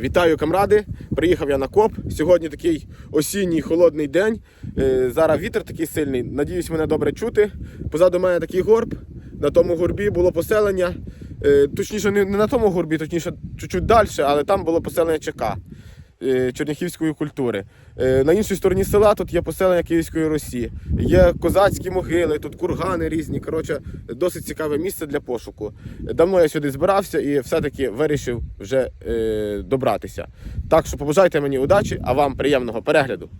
Вітаю, камради! Приїхав я на коп. Сьогодні такий осінній холодний день. Е, Зараз вітер такий сильний. Надіюсь, мене добре чути. Позаду мене такий горб. На тому горбі було поселення. Е, Точніше, не на тому горбі, точніше, чуть-чуть далі, але там було поселення ЧК Черняхівської культури. Е, На іншій стороні села тут є поселення Київської Росії. Є козацькі могили, тут кургани різні. Коротше, досить цікаве місце для пошуку. Давно я сюди збирався і все-таки вирішив вже е, добратися. Так що побажайте мені удачі, а вам приємного перегляду.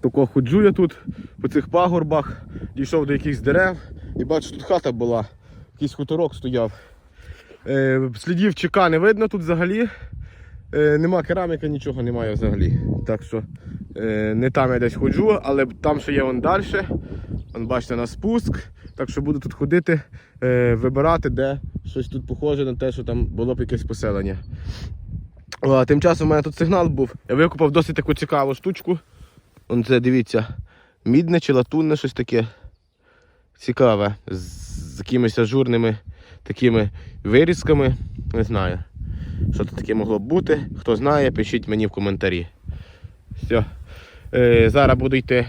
Тако ходжу я тут по цих пагорбах, дійшов до якихось дерев і бачу, тут хата була, якийсь хуторок стояв. Е, слідів ЧК не видно тут взагалі. Е, нема кераміки, нічого немає взагалі. Так що е, не там я десь ходжу, але там ще є вон далі. Вон, бачите, на спуск. Так що буду тут ходити, е, вибирати, де щось тут похоже на те, що там було б якесь поселення. О, тим часом у мене тут сигнал був. Я викупав досить таку цікаву штучку. Вон це дивіться, мідне чи латунне щось таке цікаве. З, якимись ажурними такими вирізками. Не знаю, що це таке могло б бути. Хто знає, пишіть мені в коментарі. Все. Е, зараз буду йти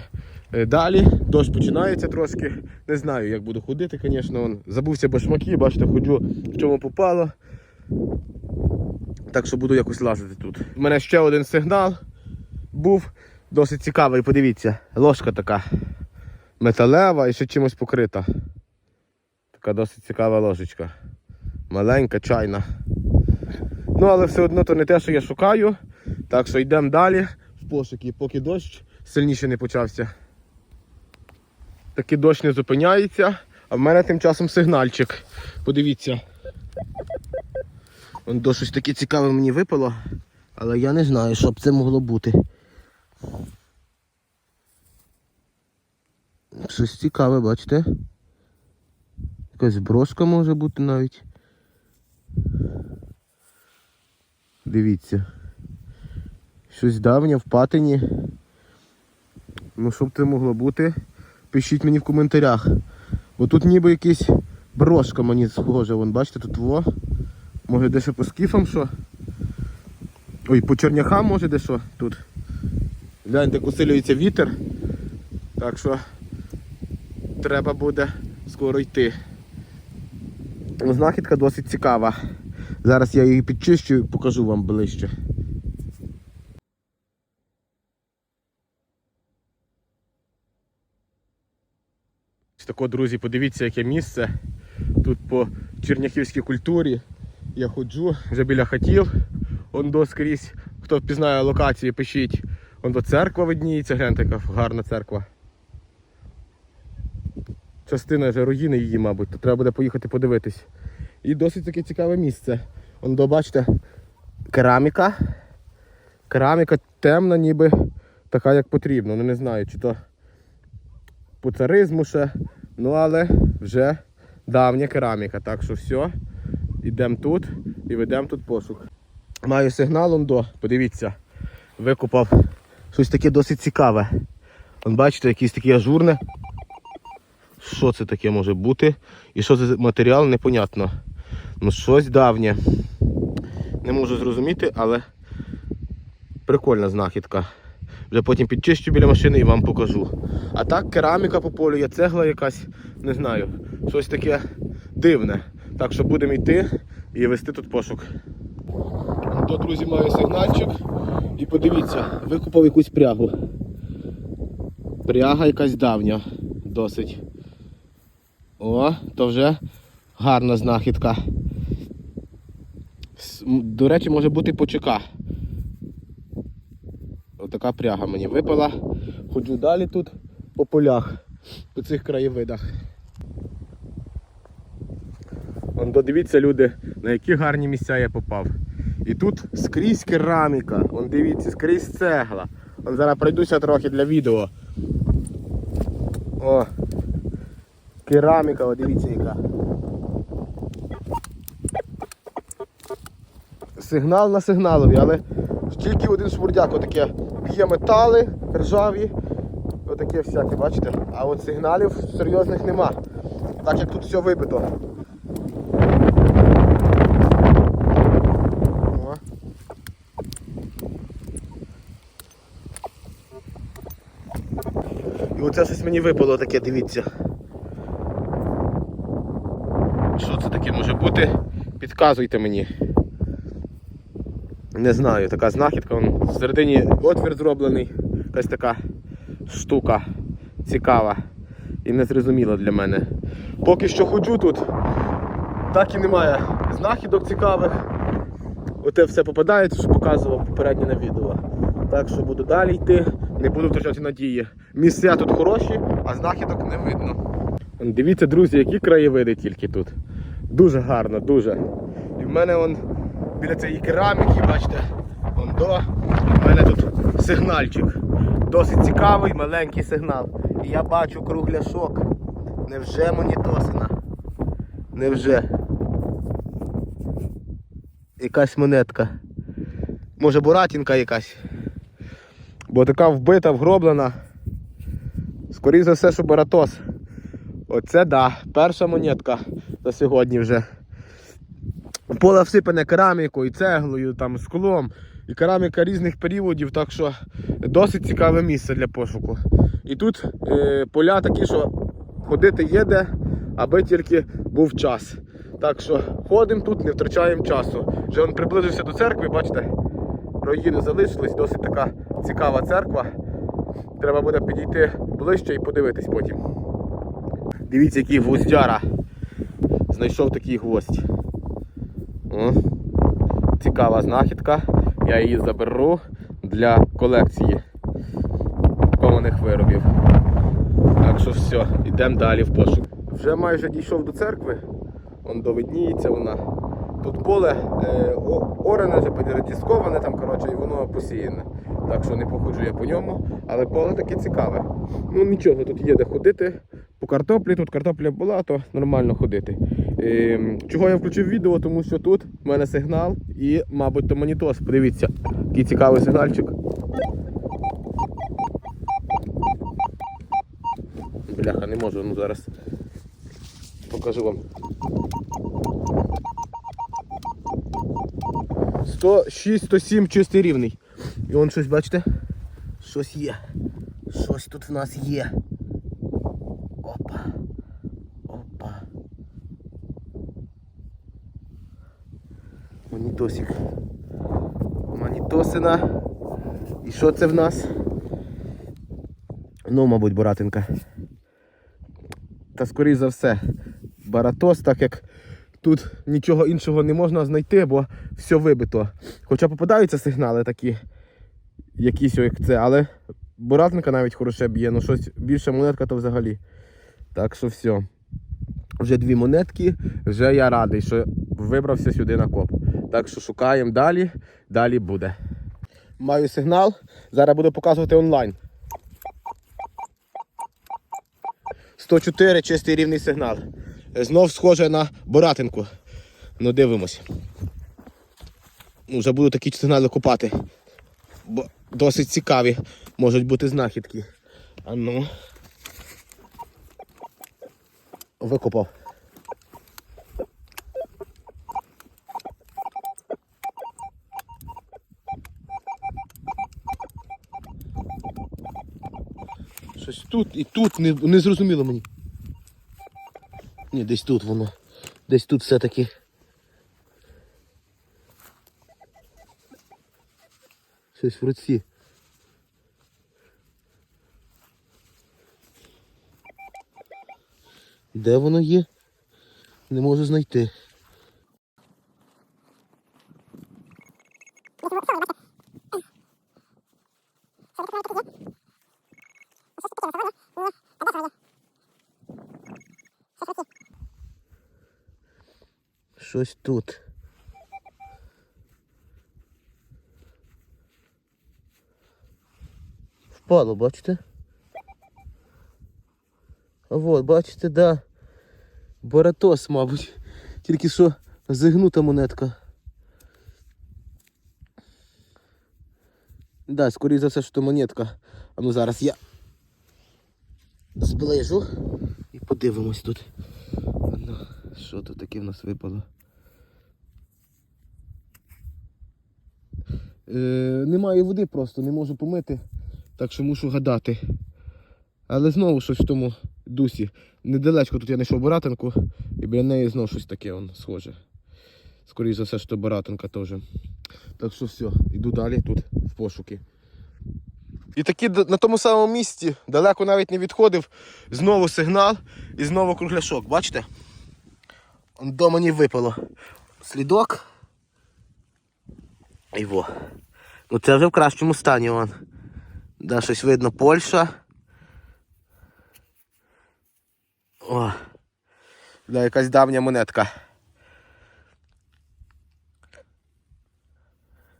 е, далі. Дощ починається трошки. Не знаю, як буду ходити, звісно. Забувся башмаки, бачите, ходжу в чому попало. Так що буду якось лазити тут. У мене ще один сигнал був досить цікавий, подивіться. Ложка така металева і ще чимось покрита. Така досить цікава ложечка. Маленька, чайна. Ну, але все одно то не те, що я шукаю. Так що йдемо далі в пошуки, поки дощ сильніше не почався. Такий дощ не зупиняється, а в мене тим часом сигнальчик. Подивіться. Вон до щось таке цікаве мені випало, але я не знаю, що б це могло бути. Щось цікаве, бачите? Якась брошка може бути навіть. Дивіться. Щось давнє в патині. Ну, що б це могло бути? Пишіть мені в коментарях. Бо тут ніби якийсь брошка мені схоже. Вон, бачите, тут во. Може дещо по скіфам що? Ой, по черняхам може дещо тут. Гляньте, як усилюється вітер. Так що треба буде скоро йти. Ну, Знахідка досить цікава. Зараз я її підчищу і покажу вам ближче. Тако, друзі, подивіться, яке місце. Тут по черняхівській культурі. Я ходжу вже біля хатів. Он до скрізь. Хто впізнає локації, пишіть. Он до церква видніється, гляньте, яка гарна церква. Частина вже руїни її, мабуть, то треба буде поїхати подивитись. І досить таке цікаве місце. Он до, бачите, кераміка. Кераміка темна, ніби така, як потрібно. Ну не знаю, чи то по царизму ще. Ну але вже давня кераміка. Так що все, йдемо тут і ведемо тут пошук. Маю сигнал он до, подивіться, викопав щось таке досить цікаве. Вон бачите, якийсь такий ажурне. Що це таке може бути? І що за матеріал, непонятно. Ну щось давнє. Не можу зрозуміти, але прикольна знахідка. Вже потім підчищу біля машини і вам покажу. А так кераміка по полю, є цегла якась, не знаю, щось таке дивне. Так що будемо йти і вести тут пошук. То, друзі, маю сигнальчик. І подивіться, викупав якусь прягу. Пряга якась давня, досить. О, то вже гарна знахідка. До речі, може бути почека. Отака пряга мені випала. Ходжу далі тут по полях, по цих краєвидах. Вон люди, на які гарні місця я попав. І тут скрізь кераміка. Вон дивіться, скрізь цегла. Вон зараз пройдуся трохи для відео. О! Кераміка, о, дивіться яка. Сигнал на сигналові, але тільки один шмурдяк отаке б'є метали ржаві. Дрібнички всякі, бачите? А от сигналів серйозних нема. Так як тут все вибито. О. І оце щось мені випало таке, дивіться. Що це таке може бути? Підказуйте мені. Не знаю, така знахідка, вон всередині отвір зроблений, якась така штука цікава і незрозуміла для мене. Поки що ходжу тут, так і немає знахідок цікавих. Оте все попадається, що показував попередньо на відео. Так що буду далі йти, не буду втрачати надії. Місця тут хороші, а знахідок не видно. Дивіться, друзі, які краєвиди тільки тут. Дуже гарно, дуже. І в мене он біля цієї кераміки, бачите, он до. У мене тут сигнальчик. Досить цікавий, маленький сигнал. І я бачу кругляшок. Невже монітосина? Невже? Якась монетка. Може буратінка якась. Бо така вбита, вгроблена. Скоріше за все, що Баратос. Оце да, перша монетка за сьогодні вже. Поле всипане керамікою, цеглою, там, склом. І кераміка різних періодів, так що досить цікаве місце для пошуку. І тут е, поля такі, що ходити є де, аби тільки був час. Так що ходимо тут, не втрачаємо часу. Вже він приблизився до церкви, бачите, руїни залишились, досить така цікава церква. Треба буде підійти ближче і подивитись потім. Дивіться, який гвоздяра. Знайшов такий гвоздь. Цікава знахідка. Я її заберу для колекції кованих виробів. Так що все, йдемо далі в пошук. Вже майже дійшов до церкви. Вон довидніється вона. Тут поле е, о-орене, вже підратісковане там, коротше, і воно посіяне. Так що не походжу я по ньому, але поле таке цікаве. Ну нічого, тут є де ходити. По картоплі, тут картопля була, то нормально ходити. Ем, чого я включив відео, тому що тут в мене сигнал і, мабуть, то монітос. Подивіться, який цікавий сигнальчик. Бляха, не можу, ну зараз покажу вам. 106, 107 чистий рівний. І он щось, бачите? Щось є. Щось тут в нас є. Опа. Опа. Монітосик. Монітосина. І що це в нас? Ну, мабуть, Боратинка. Та скоріш за все, Баратос, так як тут нічого іншого не можна знайти, бо все вибито. Хоча попадаються сигнали такі, якісь як це, але Боратинка навіть хороше б'є, ну щось більше монетка то взагалі. Так що все. Вже дві монетки, вже я радий, що вибрався сюди на коп. Так що шукаємо далі, далі буде. Маю сигнал, зараз буду показувати онлайн. 104 чистий рівний сигнал. Знов схоже на Боратинку. Ну дивимось. Ну, Вже буду такі сигнали купати. Бо досить цікаві можуть бути знахідки. А ну. Викопав. Щось тут і тут не, не зрозуміло мені. Ні, десь тут воно. Десь тут все-таки. Щось в руці. Де воно є? Не можу знайти. Щось тут. Впало, бачите? Вот, бачите, да. Баратос, мабуть. Тільки що зігнута монетка. Да, скоріше за все, що монетка. А ну зараз я зближу і подивимось тут. Ну, що тут таке в нас випало? Е, немає води просто, не можу помити, так що мушу гадати. Але знову щось в тому дусі. Недалечко тут я знайшов баратинку, і біля неї знову щось таке он, схоже. Скоріше за все, що баратинка теж. Так що все, йду далі тут в пошуки. І таки на тому самому місці, далеко навіть не відходив, знову сигнал і знову кругляшок. Бачите? До мені випало слідок. І во. Ну це вже в кращому стані вон. Да, щось видно Польща. О. Да, якась давня монетка.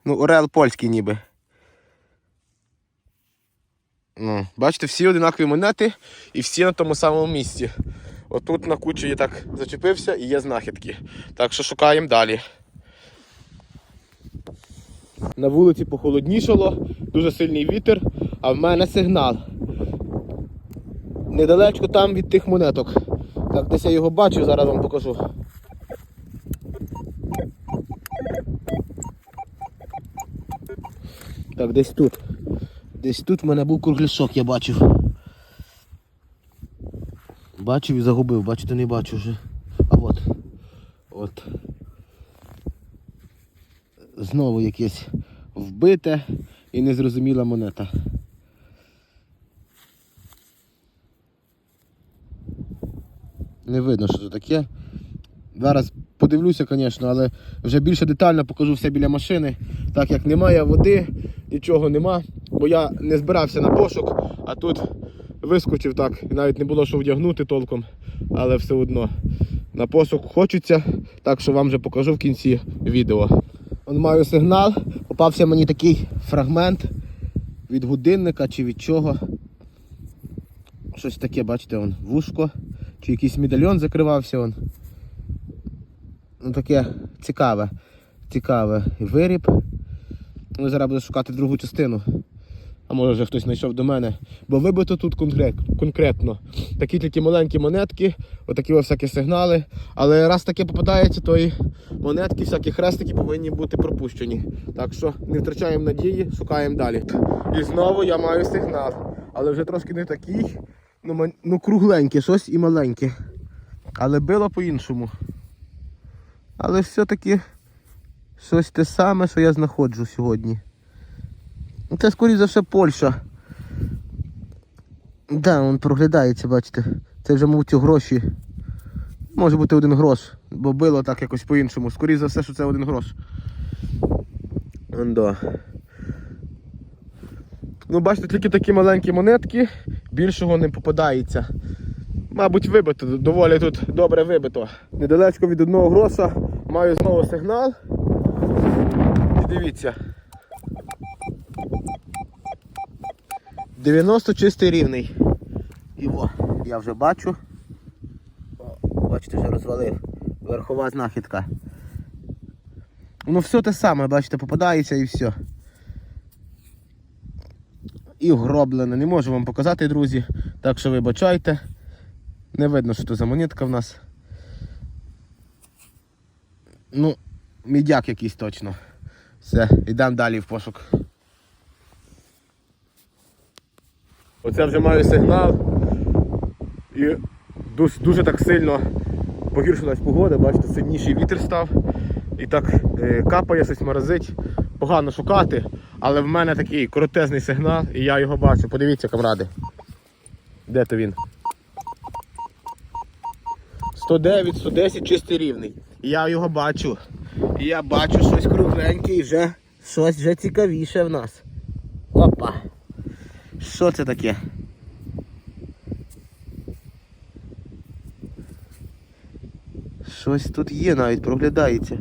Ну, Орел польський ніби. Ну, бачите, всі одинакові монети і всі на тому самому місці. Отут на кучі я так зачепився і є знахідки. Так що шукаємо далі. На вулиці похолоднішало, дуже сильний вітер, а в мене сигнал. Недалечко там від тих монеток. Так, десь я його бачу, зараз вам покажу. Так, десь тут. Десь тут в мене був кругляшок, я бачив. Бачив і загубив, бачите, не бачу вже. А от. От. Знову якесь вбите і незрозуміла монета. Не видно, що це таке. Зараз подивлюся, звісно, але вже більше детально покажу все біля машини, так як немає води, нічого нема, бо я не збирався на пошук, а тут вискочив так, і навіть не було що вдягнути толком, але все одно на пошук хочеться, так що вам вже покажу в кінці відео. Он маю сигнал, попався мені такий фрагмент від годинника чи від чого. Щось таке, бачите, он, вушко, чи якийсь медальйон закривався. Он. Ну таке цікаве, цікаве виріб. Ну, зараз буду шукати другу частину. А може вже хтось знайшов до мене. Бо вибито тут конкрет, конкретно. Такі тільки маленькі монетки, отакі всякі сигнали. Але раз таке попадається, то і монетки, всякі хрестики повинні бути пропущені. Так що не втрачаємо надії, шукаємо далі. І знову я маю сигнал. Але вже трошки не такий. Ну, ну кругленьке, щось і маленьке. Але било по-іншому. Але все-таки щось те саме, що я знаходжу сьогодні. Ну, Це, скоріше за все, Польща. Да, він проглядається, бачите. Це вже, мабуть, гроші. Може бути один грош, бо било так якось по-іншому. Скоріше за все, що це один грош. Да. Ну, бачите, тільки такі маленькі монетки, більшого не попадається. Мабуть, вибито, доволі тут добре вибито. Недалечко від одного гроша маю знову сигнал. І дивіться. 90 чистий рівний. І о, я вже бачу. Бачите, вже розвалив. Верхова знахідка. Ну все те саме, бачите, попадається і все. І гроблене. Не можу вам показати, друзі. Так що вибачайте. Не видно, що це за монетка в нас. Ну, мідяк якийсь точно. Все, йдемо далі в пошук. Оце вже маю сигнал. І дуже, дуже так сильно погіршилась погода, бачите, сильніший вітер став. І так е, капає, щось морозить. Погано шукати, але в мене такий коротезний сигнал, і я його бачу. Подивіться, камради. Де то він? 109, 110 чистий рівний. Я його бачу. Я бачу щось кругленьке і вже щось вже цікавіше в нас. Опа. Що це таке? Щось тут є навіть проглядається.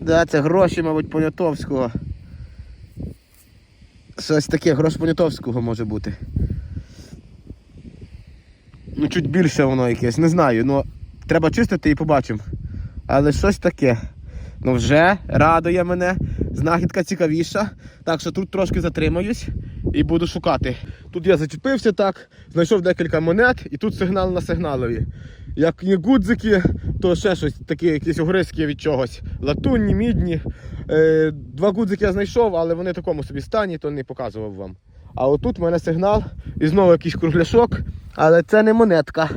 Да, це гроші, мабуть, Понятовського. Щось таке, грош Понятовського може бути. Ну, чуть більше воно якесь, не знаю, ну треба чистити і побачимо. Але щось таке. Ну вже радує мене. Знахідка цікавіша. Так що тут трошки затримаюсь і буду шукати. Тут я зачепився так, знайшов декілька монет і тут сигнал на сигналові. Як не гудзики, то ще щось таке, якісь огризки від чогось. Латунні, мідні. Е, два гудзики я знайшов, але вони в такому собі стані, то не показував вам. А отут в мене сигнал і знову якийсь кругляшок, але це не монетка.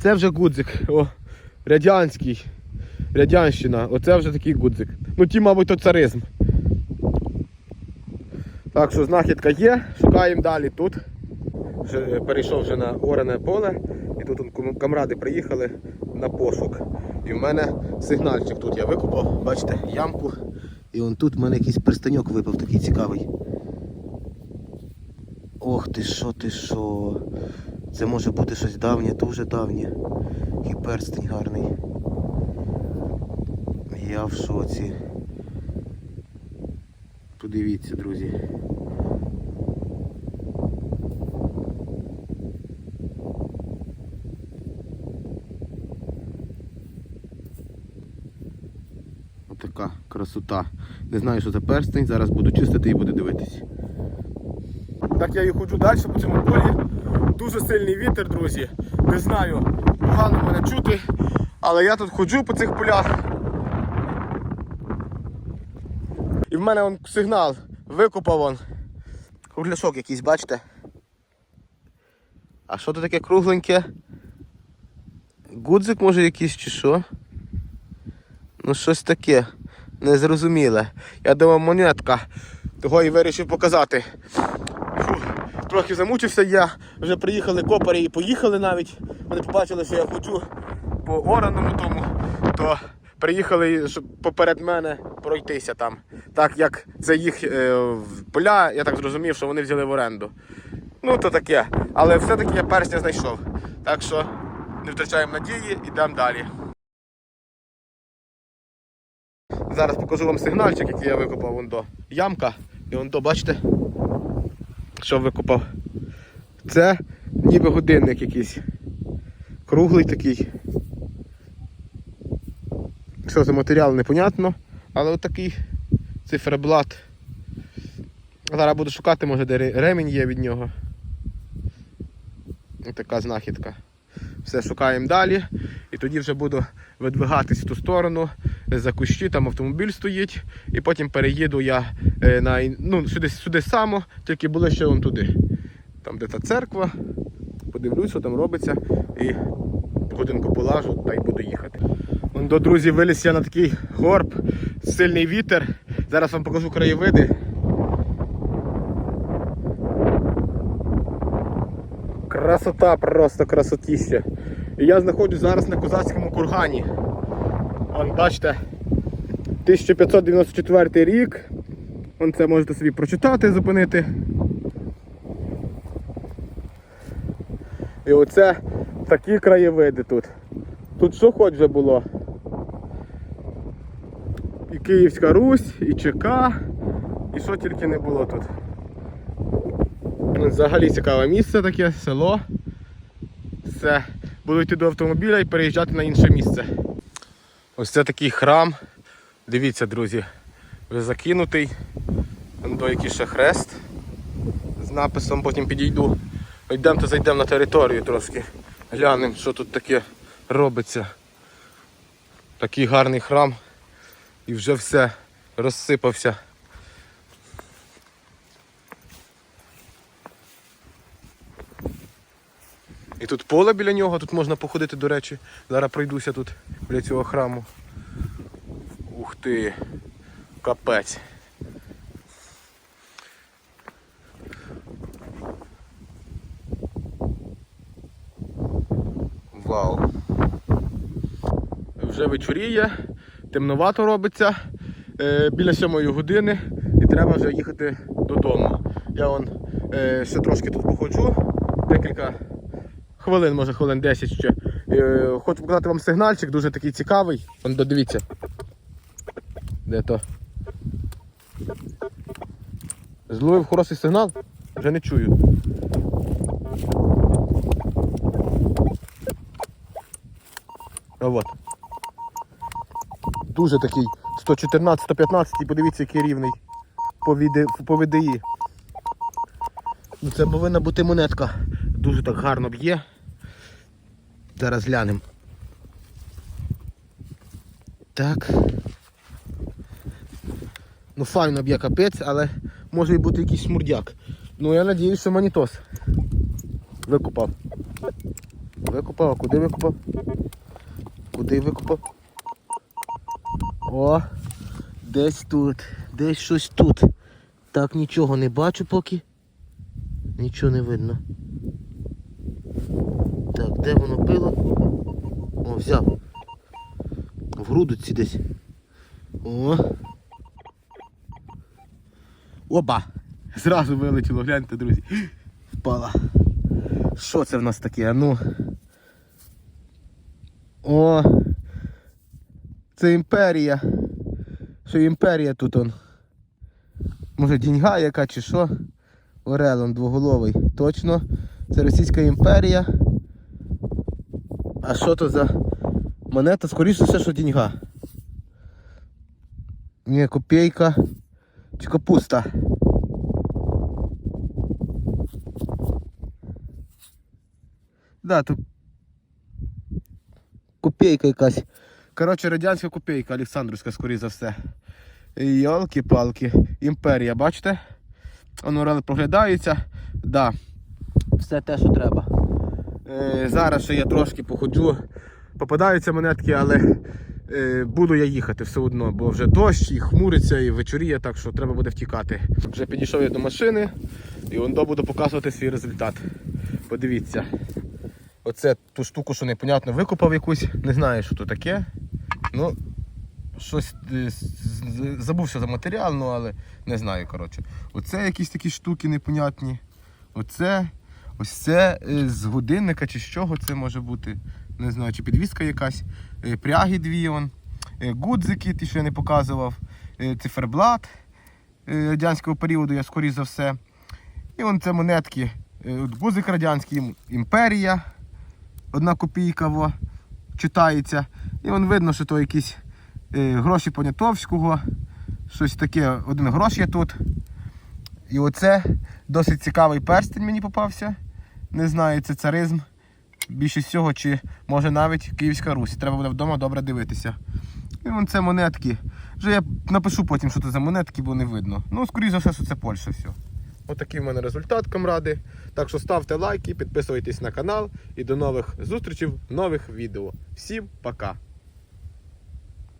Це вже гудзик. О, радянський. Радянщина. Оце вже такий гудзик. Ну ті, мабуть, то царизм. Так що знахідка є, шукаємо далі тут. Вже перейшов вже на оране поле, і тут камради приїхали на пошук. І в мене сигнальчик тут я викопав, бачите, ямку. І он тут в мене якийсь перстеньок випав такий цікавий. Ох ти що, ти що. Це може бути щось давнє, дуже давнє. Який перстень гарний. Я в шоці. Подивіться, друзі. Отака красота. Не знаю, що за перстень, зараз буду чистити і буду дивитись. Так я і ходжу далі по цьому полі. Дуже сильний вітер, друзі. Не знаю, погано мене чути, але я тут ходжу по цих полях. І в мене он сигнал викопав он. Кругляшок якийсь, бачите? А що це таке кругленьке? Гудзик може якийсь чи що? Ну щось таке незрозуміле. Я думав монетка. Того і вирішив показати. Фу, трохи замучився я. Вже приїхали копарі і поїхали навіть. Вони побачили, що я ходжу по ораному тому, то приїхали щоб поперед мене пройтися там. Так як це їх е, поля, я так зрозумів, що вони взяли в оренду. Ну то таке. Але все-таки я персня знайшов. Так що не втрачаємо надії, йдемо далі. Зараз покажу вам сигнальчик, який я викопав вон до ямка. І вон до, бачите, що викопав. Це ніби годинник якийсь. Круглий такий. Що за матеріал, непонятно, але отакий циферблат. Зараз буду шукати, може де ремінь є від нього. Ось така знахідка. Все шукаємо далі. І тоді вже буду видвигатись в ту сторону, за кущі, там автомобіль стоїть, і потім переїду я е, на ну, сюди, сюди само, тільки були ще вон туди. Там де та церква. Подивлюсь, що там робиться, і годинку полажу та й буду їхати. До друзі, виліз я на такий горб, сильний вітер. Зараз вам покажу краєвиди. Красота, просто красотіща. І я знаходжусь зараз на козацькому кургані. Вон, бачите, 1594 рік. Вон це можете собі прочитати, зупинити. І оце такі краєвиди тут. Тут що хоч вже було. Київська Русь, і ЧК, і що тільки не було тут. Взагалі цікаве місце таке, село. Все. Буду йти до автомобіля і переїжджати на інше місце. Ось це такий храм. Дивіться, друзі, вже закинутий. До який ще хрест з написом, потім підійду. Йдемо то зайдемо на територію трошки. Глянемо, що тут таке робиться. Такий гарний храм. І вже все розсипався. І тут поле біля нього, тут можна походити, до речі. Зараз пройдуся тут біля цього храму. Ух ти, капець. Вау. Вже вечоріє, темновато робиться е, біля сьомої години і треба вже їхати додому. Я вон е, ще трошки тут походжу, декілька хвилин, може хвилин 10 ще. Е, хочу показати вам сигнальчик, дуже такий цікавий. Вон додивіться. Де то? Зловив хороший сигнал, вже не чую. А от. Дуже такий 114-115, і подивіться, який рівний по, VDI. Ну це повинна бути монетка. Дуже так гарно б'є. Зараз глянемо. Так. Ну файно б'є капець, але може і бути якийсь смурдяк. Ну я надіюсь, що манітос. Викупав. Викупав, а куди викупав? Куди викупав? О! Десь тут, десь щось тут. Так нічого не бачу поки. Нічого не видно. Так, де воно пило? О, взяв. В грудочці десь. О. Опа! Зразу вилетіло, гляньте, друзі. Впала. Що це в нас таке? Ну. О! Це імперія. Що імперія тут он. Може діньга яка чи що? Орелон двоголовий. Точно. Це Російська імперія. А що то за монета? Скоріше все, що діньга. Ні, копійка. Чи капуста. Да, тут копійка якась. Коротше, радянська копійка, Олександрівська, скоріше за все. Йолки-палки. Імперія, бачите? Воно проглядається. Да. Все те, що треба. Е, зараз ще я трошки походжу. Попадаються монетки, але е, буду я їхати все одно, бо вже дощ і хмуриться, і вечоріє, так що треба буде втікати. Вже підійшов я до машини і воно буду показувати свій результат. Подивіться. Оце ту штуку, що непонятно викопав якусь, не знаю, що то таке. Ну, щось е, забувся за матеріал, ну але не знаю, коротше. Оце якісь такі штуки непонятні. Оце, ось це е, з годинника чи з чого це може бути. Не знаю, чи підвіска якась. Е, Пряги дві он, гудзики, ті, що я не показував, циферблат радянського періоду, я скоріш за все. І вон це монетки. От гудзик радянський, імперія, одна копійка во, читається. І вон видно, що то якісь е, гроші Понятовського, щось таке, один грош є тут. І оце досить цікавий перстень мені попався. Не знаю, це царизм. Більше всього, чи може навіть Київська Русь. Треба буде вдома добре дивитися. І вон це монетки. Вже я напишу потім, що це за монетки, бо не видно. Ну, скоріше за все, що це Польща все. Отакий в мене результат, камради. Так що ставте лайки, підписуйтесь на канал і до нових зустрічей нових відео. Всім пока!